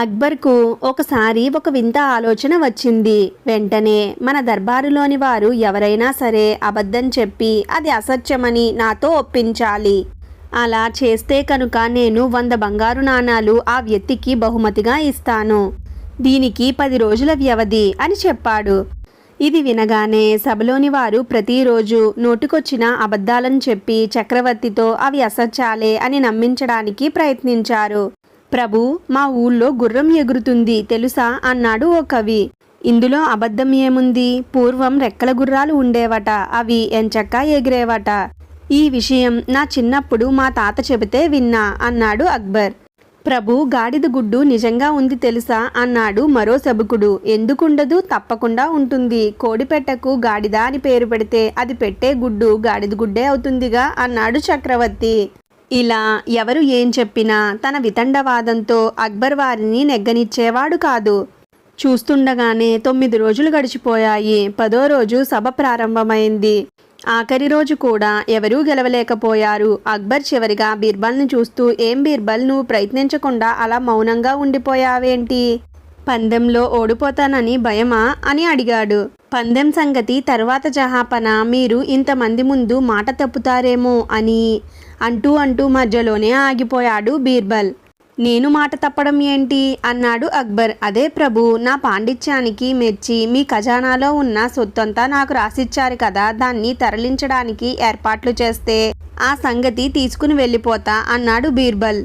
అక్బర్కు ఒకసారి ఒక వింత ఆలోచన వచ్చింది. వెంటనే మన దర్బారులోని వారు ఎవరైనా సరే అబద్ధం చెప్పి అది అసత్యమని నాతో ఒప్పించాలి. అలా చేస్తే కనుక నేను వంద బంగారు నాణాలు ఆ వ్యక్తికి బహుమతిగా ఇస్తాను. దీనికి పది రోజుల వ్యవధి అని చెప్పాడు. ఇది వినగానే సభలోని వారు ప్రతిరోజు నోటికొచ్చిన అబద్ధాలను చెప్పి చక్రవర్తితో అవి అసత్యాలే అని నమ్మించడానికి ప్రయత్నించారు. ప్రభు మా ఊళ్ళో గుర్రం ఎగురుతుంది తెలుసా? అన్నాడు ఓ కవి. ఇందులో అబద్ధం ఏముంది? పూర్వం రెక్కల గుర్రాలు ఉండేవట అవి ఎంచక్కా ఎగిరేవట. ఈ విషయం నా చిన్నప్పుడు మా తాత చెబితే విన్నా అన్నాడు అక్బర్. ప్రభు గాడిద గుడ్డు నిజంగా ఉంది తెలుసా? అన్నాడు మరో సబుకుడు. ఎందుకుండదు? తప్పకుండా ఉంటుంది. కోడిపెట్టకు గాడిద అని పేరు పెడితే అది పెట్టే గుడ్డు గాడిద గుడ్డే అవుతుందిగా అన్నాడు చక్రవర్తి. ఇలా ఎవరు ఏం చెప్పినా తన వితండవాదంతో అక్బర్ వారిని నెగ్గనిచ్చేవాడు కాదు. చూస్తుండగానే తొమ్మిది రోజులు గడిచిపోయాయి. పదో రోజు సభ ప్రారంభమైంది. ఆఖరి రోజు కూడా ఎవరూ గెలవలేకపోయారు. అక్బర్ చివరిగా బీర్బల్ను చూస్తూ ఏం బీర్బల్ నువ్వు ప్రయత్నించకుండా అలా మౌనంగా ఉండిపోయావేంటి? పందెంలో ఓడిపోతానని భయమా అని అడిగాడు. పందెం సంగతి తర్వాత జహాపన మీరు ఇంతమంది ముందు మాట తప్పుతారేమో అని అంటూ అంటూ మధ్యలోనే ఆగిపోయాడు బీర్బల్. నేను మాట తప్పడం ఏంటి? అన్నాడు అక్బర్. అదే ప్రభు నా పాండిత్యానికి మెచ్చి మీ ఖజానాలో ఉన్న సొత్తంతా నాకు రాసిచ్చారు కదా దాన్ని తరలించడానికి ఏర్పాట్లు చేస్తే ఆ సంగతి తీసుకుని వెళ్ళిపోతా అన్నాడు బీర్బల్.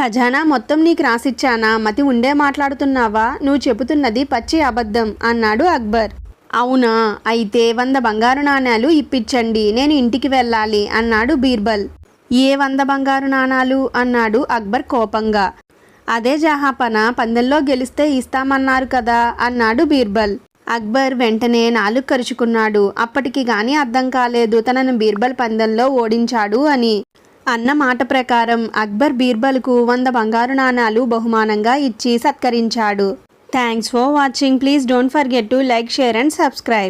ఖజానా మొత్తం నీకు రాసిచ్చానా? మతి ఉండే మాట్లాడుతున్నావా? నువ్వు చెబుతున్నది పచ్చి అబద్ధం అన్నాడు అక్బర్. అవునా? అయితే వంద బంగారు నాణేలు ఇప్పించండి నేను ఇంటికి వెళ్ళాలి అన్నాడు బీర్బల్. ఏ వంద బంగారు నాణాలు? అన్నాడు అక్బర్ కోపంగా. అదే జహాపన పందెంలో గెలిస్తే ఇస్తామన్నారు కదా? అన్నాడు బీర్బల్. అక్బర్ వెంటనే నాలుగు కరుచుకున్నాడు. అప్పటికి గాని అర్థం కాలేదు తనను బీర్బల్ పందెంలో ఓడించాడు అని. అన్న మాట ప్రకారం అక్బర్ బీర్బల్కు వంద బంగారు నాణాలు బహుమానంగా ఇచ్చి సత్కరించాడు. Thanks for watching. Please don't forget to like share and subscribe.